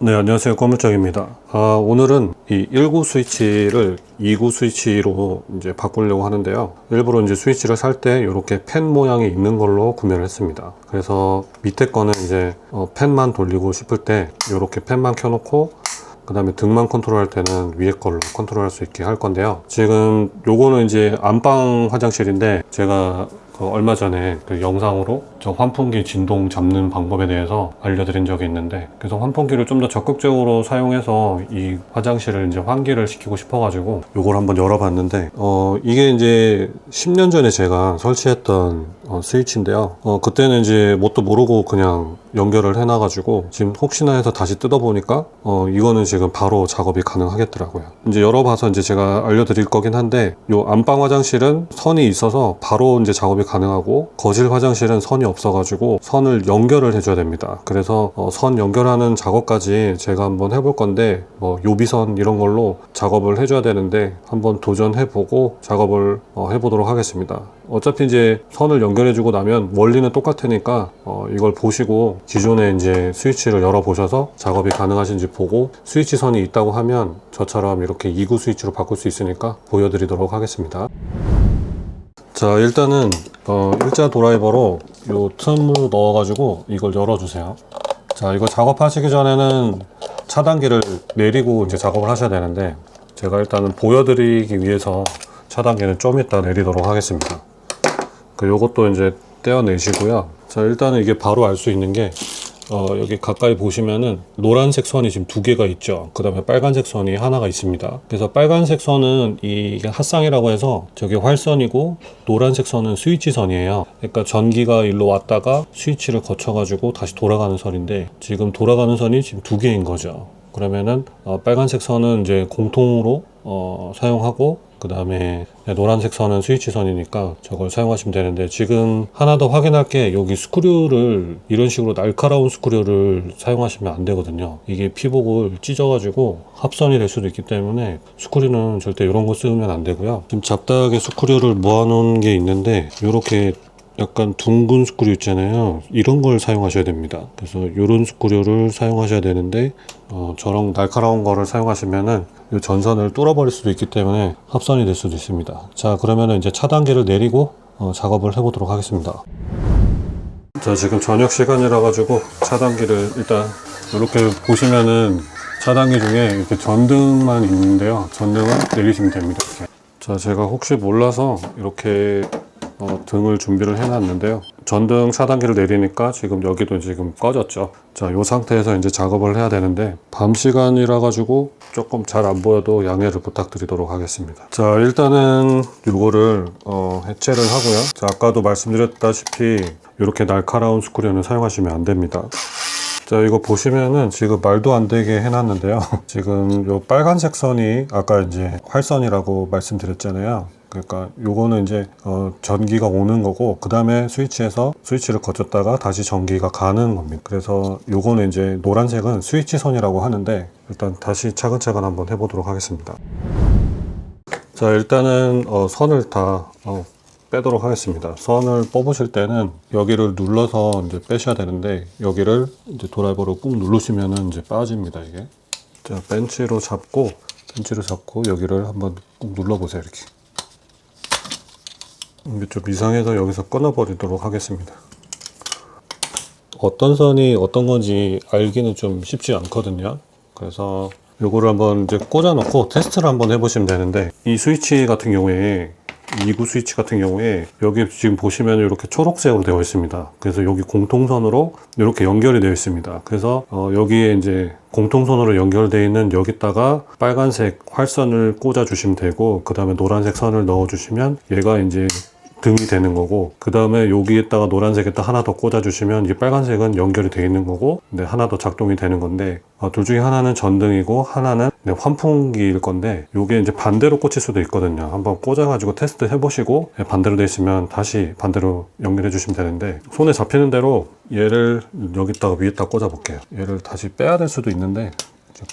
네, 안녕하세요. 꼬물정입니다. 아, 오늘은 이 1구 스위치를 2구 스위치로 이제 바꾸려고 하는데요. 일부러 이제 스위치를 살 때 이렇게 펜 모양이 있는 걸로 구매를 했습니다. 그래서 밑에 거는 이제 어, 펜만 돌리고 싶을 때 이렇게 펜만 켜놓고 그 다음에 등만 컨트롤 할 때는 위에 걸로 컨트롤 할 수 있게 할 건데요. 지금 요거는 이제 안방 화장실인데 제가 그 얼마 전에 그 영상으로 저 환풍기 진동 잡는 방법에 대해서 알려드린 적이 있는데 그래서 환풍기를 좀 더 적극적으로 사용해서 이 화장실을 이제 환기를 시키고 싶어가지고 요걸 한번 열어봤는데 어 이게 이제 10년 전에 제가 설치했던 어, 스위치인데요. 어 그때는 이제 뭣도 모르고 그냥 연결을 해놔가지고 지금 혹시나 해서 다시 뜯어보니까 어 이거는 지금 바로 작업이 가능하겠더라고요. 이제 열어봐서 이제 제가 알려드릴 거긴 한데 요 안방 화장실은 선이 있어서 바로 이제 작업이 가능하고 거실 화장실은 선이 없어가지고 선을 연결을 해줘야 됩니다. 그래서 어, 선 연결하는 작업까지 제가 한번 해볼 건데 뭐 요비선 이런 걸로 작업을 해줘야 되는데 한번 도전해보고 작업을 어, 해보도록 하겠습니다. 어차피 이제 선을 연결해주고 나면 원리는 똑같으니까 어, 이걸 보시고 기존에 이제 스위치를 열어 보셔서 작업이 가능하신지 보고 스위치 선이 있다고 하면 저처럼 이렇게 2구 스위치로 바꿀 수 있으니까 보여드리도록 하겠습니다. 자 일단은 어, 일자 드라이버로 요 틈으로 넣어가지고 이걸 열어주세요. 자 이거 작업하시기 전에는 차단기를 내리고 이제 작업을 하셔야 되는데 제가 일단은 보여드리기 위해서 차단기는 좀 이따 내리도록 하겠습니다. 그 요것도 이제 떼어내시고요. 자 일단은 이게 바로 알 수 있는 게 어, 여기 가까이 보시면은 노란색 선이 지금 두 개가 있죠. 그 다음에 빨간색 선이 하나가 있습니다. 그래서 빨간색 선은 이게 핫상이라고 해서 저게 활선이고 노란색 선은 스위치 선이에요. 그러니까 전기가 일로 왔다가 스위치를 거쳐가지고 다시 돌아가는 선인데 지금 돌아가는 선이 지금 두 개인 거죠. 그러면은 어, 빨간색 선은 이제 공통으로 어, 사용하고 그 다음에 노란색 선은 스위치 선이니까 저걸 사용하시면 되는데 지금 하나 더 확인할 게 여기 스크류를 이런 식으로 날카로운 스크류를 사용하시면 안 되거든요. 이게 피복을 찢어가지고 합선이 될 수도 있기 때문에 스크류는 절대 이런 거 쓰면 안 되고요. 지금 잡다하게 스크류를 모아놓은 게 있는데 이렇게 약간 둥근 스크류 있잖아요. 이런 걸 사용하셔야 됩니다. 그래서 이런 스크류를 사용하셔야 되는데 어, 저런 날카로운 거를 사용하시면은 이 전선을 뚫어버릴 수도 있기 때문에 합선이 될 수도 있습니다. 자 그러면은 이제 차단기를 내리고 어, 작업을 해보도록 하겠습니다. 자 지금 저녁 시간이라 가지고 차단기를 일단 이렇게 보시면은 차단기 중에 이렇게 전등만 있는데요. 전등은 내리시면 됩니다. 이렇게. 자 제가 혹시 몰라서 이렇게 어, 등을 준비를 해놨는데요. 전등 차단기를 내리니까 지금 여기도 지금 꺼졌죠. 자, 이 상태에서 이제 작업을 해야 되는데 밤 시간이라 가지고 조금 잘 안 보여도 양해를 부탁드리도록 하겠습니다. 자, 일단은 이거를 어, 해체를 하고요. 자, 아까도 말씀드렸다시피 이렇게 날카로운 스크류는 사용하시면 안 됩니다. 자, 이거 보시면은 지금 말도 안 되게 해놨는데요. 지금 요 빨간색 선이 아까 이제 활선이라고 말씀드렸잖아요. 그러니까 요거는 이제 어, 전기가 오는 거고 그 다음에 스위치에서 스위치를 거쳤다가 다시 전기가 가는 겁니다. 그래서 요거는 이제 노란색은 스위치 선이라고 하는데 일단 다시 차근차근 한번 해보도록 하겠습니다. 자 일단은 어, 선을 다 어, 빼도록 하겠습니다. 선을 뽑으실 때는 여기를 눌러서 이제 빼셔야 되는데 여기를 이제 드라이버로 꾹 누르시면은 이제 빠집니다 이게. 자 벤치로 잡고 벤치로 잡고 여기를 한번 꾹 눌러보세요 이렇게. 이게 좀 이상해서 여기서 끊어버리도록 하겠습니다. 어떤 선이 어떤 건지 알기는 좀 쉽지 않거든요. 그래서 요거를 한번 이제 꽂아 놓고 테스트를 한번 해보시면 되는데 이 스위치 같은 경우에 2구 스위치 같은 경우에 여기 지금 보시면 이렇게 초록색으로 되어 있습니다. 그래서 여기 공통선으로 이렇게 연결이 되어 있습니다. 그래서 어 여기에 이제 공통선으로 연결되어 있는 여기다가 빨간색 활선을 꽂아 주시면 되고 그 다음에 노란색 선을 넣어 주시면 얘가 이제 등이 되는 거고 그 다음에 여기에다가 노란색에다 하나 더 꽂아 주시면 이 빨간색은 연결이 되어 있는 거고 네, 하나 더 작동이 되는 건데 어, 둘 중에 하나는 전등이고 하나는 네, 환풍기일 건데 이게 이제 반대로 꽂힐 수도 있거든요. 한번 꽂아 가지고 테스트 해보시고 네, 반대로 돼 있으면 다시 반대로 연결해 주시면 되는데 손에 잡히는 대로 얘를 여기다가 위에다 꽂아 볼게요. 얘를 다시 빼야 될 수도 있는데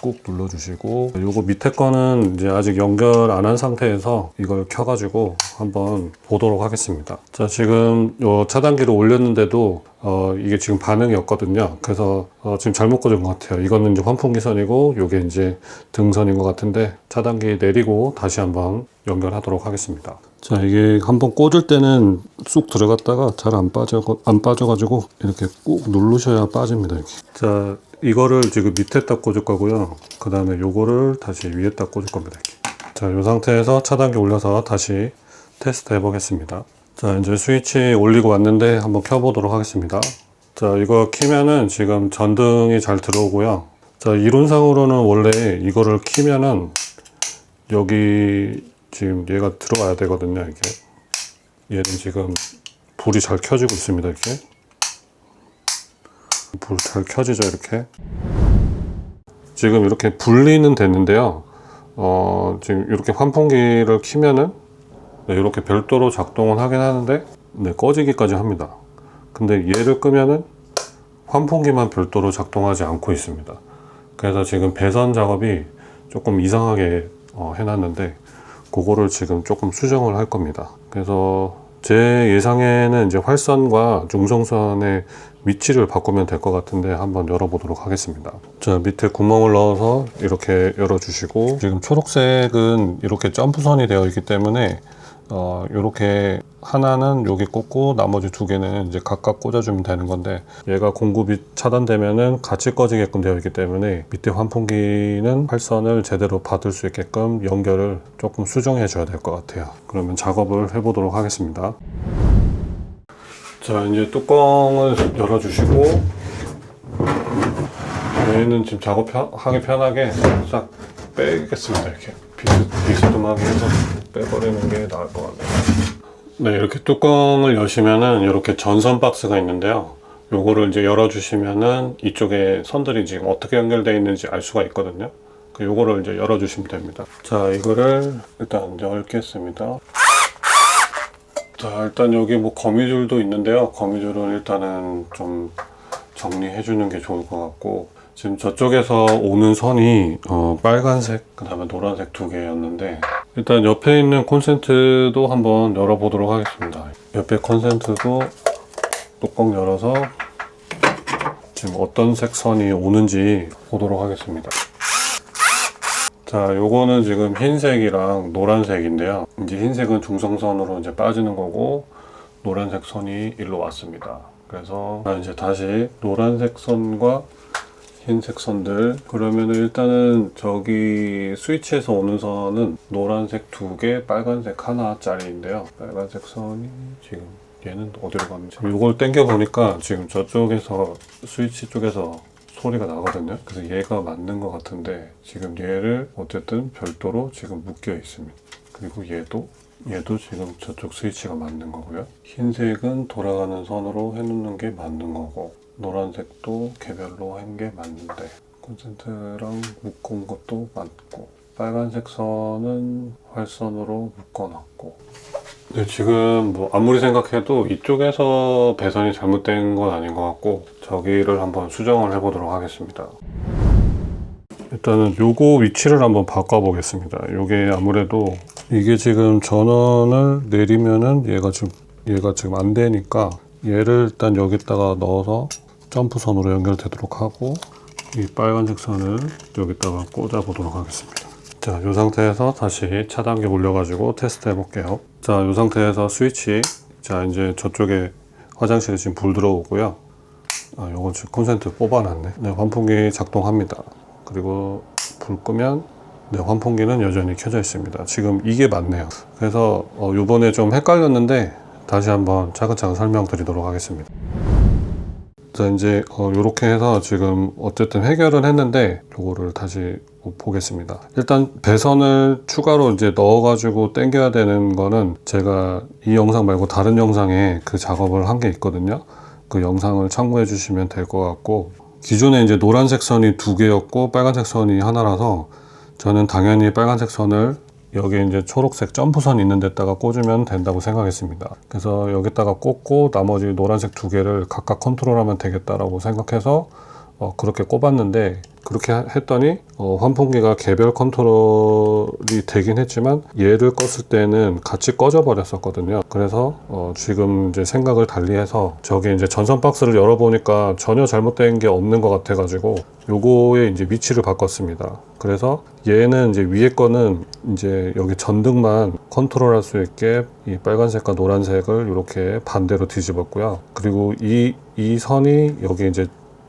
꾹 눌러주시고 요거 밑에 거는 이제 아직 연결 안 한 상태에서 이걸 켜가지고 한번 보도록 하겠습니다. 자 지금 요 차단기를 올렸는데도 어 이게 지금 반응이 없거든요. 그래서 어 지금 잘못 꽂은 것 같아요. 이거는 이제 환풍기 선이고 요게 이제 등선인 것 같은데 차단기 내리고 다시 한번 연결하도록 하겠습니다. 자 이게 한번 꽂을 때는 쑥 들어갔다가 잘 안 빠져 안 빠져가지고 이렇게 꾹 누르셔야 빠집니다. 이렇게. 자 이거를 지금 밑에다 꽂을 거고요. 그 다음에 요거를 다시 위에다 꽂을 겁니다. 자, 이 상태에서 차단기 올려서 다시 테스트 해보겠습니다. 자, 이제 스위치 올리고 왔는데 한번 켜보도록 하겠습니다. 자, 이거 키면은 지금 전등이 잘 들어오고요. 자, 이론상으로는 원래 이거를 키면은 여기 지금 얘가 들어와야 되거든요, 이게. 얘는 지금 불이 잘 켜지고 있습니다, 이렇게. 불 잘 켜지죠, 이렇게. 지금 이렇게 분리는 됐는데요. 어, 지금 이렇게 환풍기를 키면은 네, 이렇게 별도로 작동은 하긴 하는데 네, 꺼지기까지 합니다. 근데 얘를 끄면은 환풍기만 별도로 작동하지 않고 있습니다. 그래서 지금 배선 작업이 조금 이상하게 어, 해놨는데 그거를 지금 조금 수정을 할 겁니다. 그래서 제 예상에는 이제 활선과 중성선의 위치를 바꾸면 될 것 같은데 한번 열어보도록 하겠습니다. 자 밑에 구멍을 넣어서 이렇게 열어주시고 지금 초록색은 이렇게 점프선이 되어 있기 때문에 어 이렇게 하나는 여기 꽂고 나머지 두 개는 이제 각각 꽂아주면 되는 건데 얘가 공급이 차단되면은 같이 꺼지게끔 되어 있기 때문에 밑에 환풍기는 활선을 제대로 받을 수 있게끔 연결을 조금 수정해 줘야 될 것 같아요. 그러면 작업을 해 보도록 하겠습니다. 자 이제 뚜껑을 열어 주시고 얘는 지금 작업하기 편하게 싹 빼겠습니다 이렇게 비스, 비스 듬하게 해서 빼버리는 게 나을 것 같네요. 네 이렇게 뚜껑을 여시면은 이렇게 전선 박스가 있는데요. 요거를 이제 열어주시면은 이쪽에 선들이 지금 어떻게 연결되어 있는지 알 수가 있거든요. 그 요거를 이제 열어주시면 됩니다. 자 이거를 일단 열겠습니다. 자 일단 여기 뭐 거미줄도 있는데요. 거미줄은 일단은 좀 정리해 주는 게 좋을 것 같고 지금 저쪽에서 오는 선이 어, 빨간색 그 다음에 노란색 두 개였는데 일단 옆에 있는 콘센트도 한번 열어보도록 하겠습니다 옆에 콘센트도 뚜껑 열어서 지금 어떤 색 선이 오는지 보도록 하겠습니다 자, 요거는 지금 흰색이랑 노란색인데요. 이제 흰색은 중성선으로 이제 빠지는 거고, 노란색 선이 일로 왔습니다. 그래서 이제 다시 노란색 선과 흰색 선들. 그러면은 일단은 저기 스위치에서 오는 선은 노란색 두 개, 빨간색 하나짜리인데요. 빨간색 선이 지금 얘는 어디로 갔는지. 이걸 당겨 보니까 지금 저쪽에서 스위치 쪽에서 소리가 나거든요. 그래서 얘가 맞는 것 같은데 지금 얘를 어쨌든 별도로 지금 묶여 있습니다. 그리고 얘도 얘도 지금 저쪽 스위치가 맞는 거고요. 흰색은 돌아가는 선으로 해놓는 게 맞는 거고 노란색도 개별로 한게 맞는데 콘센트랑 묶어온 것도 맞고 빨간색 선은 활선으로 묶어놨고 네, 지금 뭐 아무리 생각해도 이쪽에서 배선이 잘못된 건 아닌 것 같고 저기를 한번 수정을 해보도록 하겠습니다. 일단은 요거 위치를 한번 바꿔보겠습니다. 요게 아무래도 이게 지금 전원을 내리면은 얘가 지금 얘가 지금 안 되니까 얘를 일단 여기다가 넣어서 점프선으로 연결되도록 하고 이 빨간색 선을 여기다가 꽂아 보도록 하겠습니다. 자, 이 상태에서 다시 차단기 올려가지고 테스트 해볼게요. 자, 이 상태에서 스위치. 자, 이제 저쪽에 화장실에 지금 불 들어오고요. 아, 요건 지금 콘센트 뽑아놨네. 네, 환풍기 작동합니다. 그리고 불 끄면 네, 환풍기는 여전히 켜져 있습니다. 지금 이게 맞네요. 그래서 어, 요번에 좀 헷갈렸는데 다시 한번 차근차근 설명드리도록 하겠습니다. 자 이제 어, 이렇게 해서 지금 어쨌든 해결을 했는데 요거를 다시 보겠습니다. 일단 배선을 추가로 이제 넣어가지고 당겨야 되는 거는 제가 이 영상 말고 다른 영상에 그 작업을 한 게 있거든요. 그 영상을 참고해 주시면 될 것 같고 기존에 이제 노란색 선이 두 개였고 빨간색 선이 하나라서 저는 당연히 빨간색 선을 여기 이제 초록색 점프선 있는 데다가 꽂으면 된다고 생각했습니다. 그래서 여기다가 꽂고 나머지 노란색 두 개를 각각 컨트롤하면 되겠다라고 생각해서 어, 그렇게 꼽았는데 그렇게 하- 했더니 어, 환풍기가 개별 컨트롤이 되긴 했지만 얘를 껐을 때는 같이 꺼져 버렸었거든요. 그래서 어, 지금 이제 생각을 달리해서 저게 이제 전선 박스를 열어 보니까 전혀 잘못된 게 없는 것 같아 가지고 요거의 이제 위치를 바꿨습니다. 그래서 얘는 이제 위에 거는 이제 여기 전등만 컨트롤할 수 있게 이 빨간색과 노란색을 이렇게 반대로 뒤집었고요. 그리고 이, 이 선이 여기 이제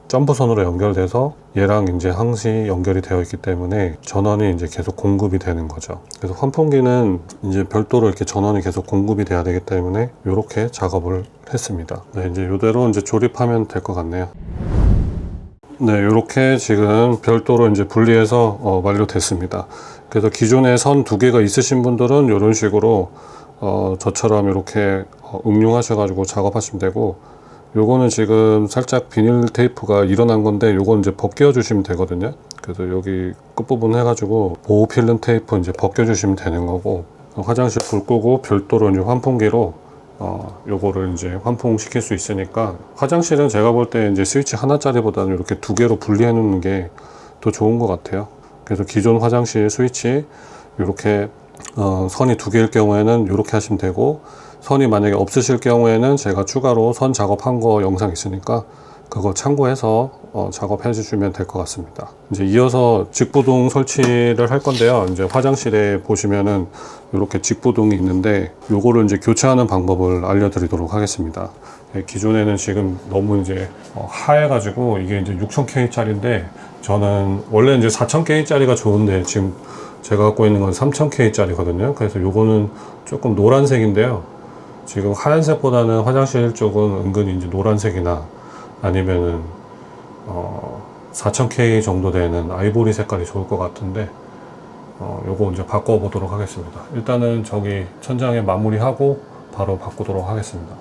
점프선으로 연결돼서 얘랑 이제 항시 연결이 되어 있기 때문에 전원이 이제 계속 공급이 되는 거죠. 그래서 환풍기는 이제 별도로 이렇게 전원이 계속 공급이 돼야 되기 때문에 이렇게 작업을 했습니다. 네, 이제 이대로 이제 조립하면 될 것 같네요. 네, 이렇게 지금 별도로 이제 분리해서 어, 완료됐습니다. 그래서 기존에 선 두 개가 있으신 분들은 이런 식으로 어, 저처럼 이렇게 어, 응용하셔가지고 작업하시면 되고 요거는 지금 살짝 비닐 테이프가 일어난 건데 요건 이제 벗겨 주시면 되거든요. 그래서 여기 끝부분 해가지고 보호 필름 테이프 이제 벗겨 주시면 되는 거고 화장실 불 끄고 별도로 이제 환풍기로 어, 요거를 이제 환풍시킬 수 있으니까 화장실은 제가 볼 때 이제 스위치 하나짜리보다는 이렇게 두 개로 분리해 놓는 게 더 좋은 것 같아요. 그래서 기존 화장실 스위치 이렇게 어, 선이 두 개일 경우에는 이렇게 하시면 되고 선이 만약에 없으실 경우에는 제가 추가로 선 작업한 거 영상 있으니까 그거 참고해서 어, 작업해 주시면 될 것 같습니다. 이제 이어서 직부동 설치를 할 건데요. 이제 화장실에 보시면은 이렇게 직부동이 있는데 요거를 이제 교체하는 방법을 알려드리도록 하겠습니다. 예, 기존에는 지금 너무 이제 어, 하해 가지고 이게 이제 6000K짜리인데 저는 원래 이제 4000K짜리가 좋은데 지금 제가 갖고 있는 건 3000K짜리거든요. 그래서 요거는 조금 노란색인데요. 지금 하얀색보다는 화장실 쪽은 은근히 이제 노란색이나 아니면은 어 4000K 정도 되는 아이보리 색깔이 좋을 것 같은데 어 요거 이제 바꿔 보도록 하겠습니다. 일단은 저기 천장에 마무리하고 바로 바꾸도록 하겠습니다.